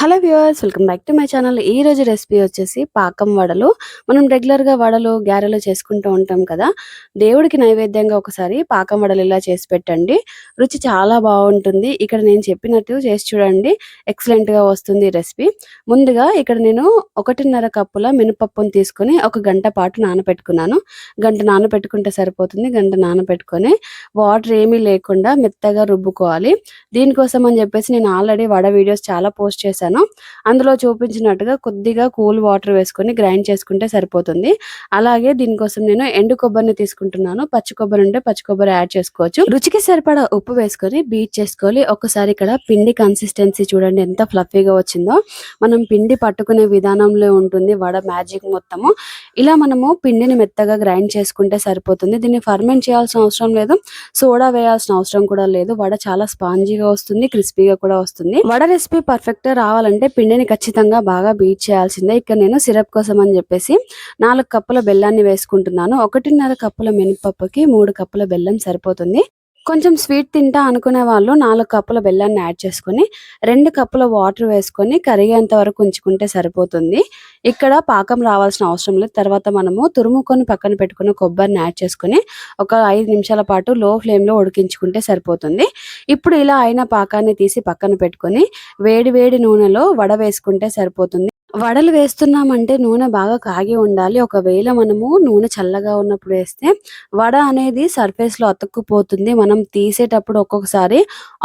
Hello viewers welcome back to my channel. ఈ రోజు recipe వచ్చేసి పాకం వడలు. మనం రెగ్యులర్గా వడలు గారెలు చేసుకుంటూ ఉంటాం కదా. దేవుడికి నైవేద్యంగా ఒకసారి పాకం వడలు ఇలా చేసి పెట్టండి. రుచి చాలా బాగుంటుంది. ఇక్కడ నేను చెప్పినట్టు చేసి చూడండి. ఎక్సలెంట్గా వస్తుంది రెసిపీ. ముందుగా ఇక్కడ నేను ఒకటిన్నర కప్పుల మినపప్పును తీసుకొని ఒక గంట పాటు నానబెట్టుకున్నాను. గంట నానబెట్టుకుంటే సరిపోతుంది. గంట నానబెట్టుకొని వాటర్ ఏమీ లేకుండా మెత్తగా రుబ్బుకోవాలి. దీనికోసం అని చెప్పేసి నేను ఆల్రెడీ వడ వీడియోస్ చాలా పోస్ట్ చేశాను. అందులో చూపించినట్టుగా కొద్దిగా కూల్ వాటర్ వేసుకొని గ్రైండ్ చేసుకుంటే సరిపోతుంది. అలాగే దీనికోసం నేను ఎండు కొబ్బరిని తీసుకుంటున్నాను. పచ్చి కొబ్బరి ఉంటే పచ్చి కొబ్బరి యాడ్ చేసుకోవచ్చు. రుచికి సరిపడా ఉప్పు వేసుకొని బీట్ చేసుకోవాలి. ఒకసారి ఇక్కడ పిండి కన్సిస్టెన్సీ చూడండి ఎంత ఫ్లఫీగా వచ్చిందో. మనం పిండి పట్టుకునే విధానంలో ఉంటుంది వడ మ్యాజిక్ మొత్తము. ఇలా మనము పిండిని మెత్తగా గ్రైండ్ చేసుకుంటే సరిపోతుంది. దీన్ని ఫర్మెంట్ చేయాల్సిన అవసరం లేదు. సోడా వేయాల్సిన అవసరం కూడా లేదు. వడ చాలా స్పాంజీగా వస్తుంది క్రిస్పీగా కూడా వస్తుంది. వడ రెసిపీ పర్ఫెక్ట్ రావాలంటే పిండిని ఖచ్చితంగా బాగా బీట్ చేయాల్సిందే. ఇక్కడ నేను సిరప్ కోసం అని చెప్పేసి నాలుగు కప్పుల బెల్లాన్ని వేసుకుంటున్నాను. ఒకటిన్నర కప్పుల మినపప్పుకి మూడు కప్పుల బెల్లం సరిపోతుంది. కొంచెం స్వీట్ తింటా అనుకునే వాళ్ళు నాలుగు కప్పుల బెల్లాన్ని యాడ్ చేసుకొని రెండు కప్పుల వాటర్ వేసుకొని కరిగేంత వరకు ఉంచుకుంటే సరిపోతుంది. ఇక్కడ పాకం రావాల్సిన అవసరం లేదు. తర్వాత మనము తురుముకొని పక్కన పెట్టుకున్న కొబ్బరిని యాడ్ చేసుకొని ఒక ఐదు నిమిషాల పాటు లో ఫ్లేమ్లో ఉడికించుకుంటే సరిపోతుంది. ఇప్పుడు ఇలా అయిన పాకాన్ని తీసి పక్కన పెట్టుకొని వేడి వేడి నూనెలో వడ వేసుకుంటే సరిపోతుంది. వడలు వేస్తున్నామంటే నూనె బాగా కాగి ఉండాలి. ఒకవేళ మనము నూనె చల్లగా ఉన్నప్పుడు వేస్తే వడ అనేది సర్ఫేస్లో అతుక్కుపోతుంది. మనం తీసేటప్పుడు ఒక్కొక్కసారి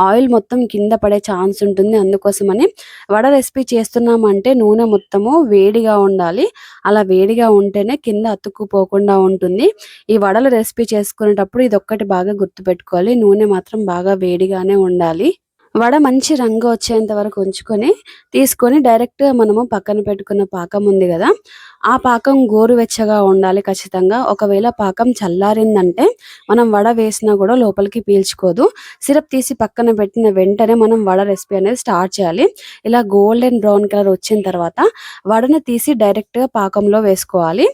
ఆయిల్ మొత్తం కింద పడే ఛాన్స్ ఉంటుంది. అందుకోసమని వడ రెసిపీ చేస్తున్నామంటే నూనె మొత్తము వేడిగా ఉండాలి. అలా వేడిగా ఉంటేనే కింద అతుక్కుపోకుండా ఉంటుంది. ఈ వడల రెసిపీ చేసుకునేటప్పుడు ఇది ఒక్కటి బాగా గుర్తుపెట్టుకోవాలి. నూనె మాత్రం బాగా వేడిగానే ఉండాలి. వడ మంచి రంగు వచ్చేంత వరకు ఉంచుకొని తీసుకొని డైరెక్ట్ మనము పక్కన పెట్టుకున్న పాకం ఉంది కదా ఆ పాకం గోరువెచ్చగా ఉండాలి ఖచ్చితంగా. ఒకవేళ పాకం చల్లారిందంటే మనం వడ వేసినా కూడా లోపలికి పీల్చుకోదు. సిరప్ తీసి పక్కన పెట్టిన వెంటనే మనం వడ రెసిపీ అనేది స్టార్ట్ చేయాలి. ఇలా గోల్డెన్ బ్రౌన్ కలర్ వచ్చిన తర్వాత వడను తీసి డైరెక్ట్గా పాకంలో వేసుకోవాలి.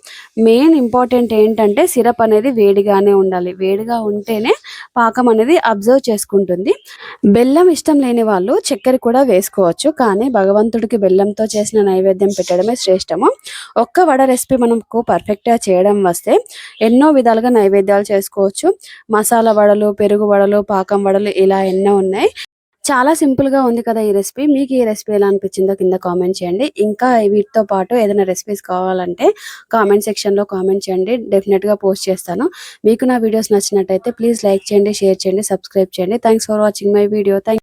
మెయిన్ ఇంపార్టెంట్ ఏంటంటే సిరప్ అనేది వేడిగానే ఉండాలి. వేడిగా ఉంటేనే పాకం అనేది అబ్జర్వ్ చేసుకుంటుంది. బెల్లం ఇష్టం లేని వాళ్ళు చక్కెర కూడా వేసుకోవచ్చు. కానీ భగవంతుడికి బెల్లంతో చేసిన నైవేద్యం పెట్టడమే శ్రేష్టము. ఒక్క వడ రెసిపీ మనకు పర్ఫెక్ట్గా చేయడం వస్తే ఎన్నో విధాలుగా నైవేద్యాలు చేసుకోవచ్చు. మసాలా వడలు పెరుగు వడలు పాకం వడలు ఇలా ఎన్నో ఉన్నాయి. చాలా సింపుల్గా ఉంది కదా ఈ రెసిపీ. మీకు ఈ రెసిపీ ఎలా అనిపించిందో కింద కామెంట్ చేయండి. ఇంకా వీటితో పాటు ఏదైనా రెసిపీస్ కావాలంటే కామెంట్ సెక్షన్లో కామెంట్ చేయండి. డెఫినెట్గా పోస్ట్ చేస్తాను. మీకు నా వీడియోస్ నచ్చినట్టయితే ప్లీజ్ లైక్ చేయండి షేర్ చేయండి సబ్స్క్రైబ్ చేయండి. Thanks for watching my video. Thank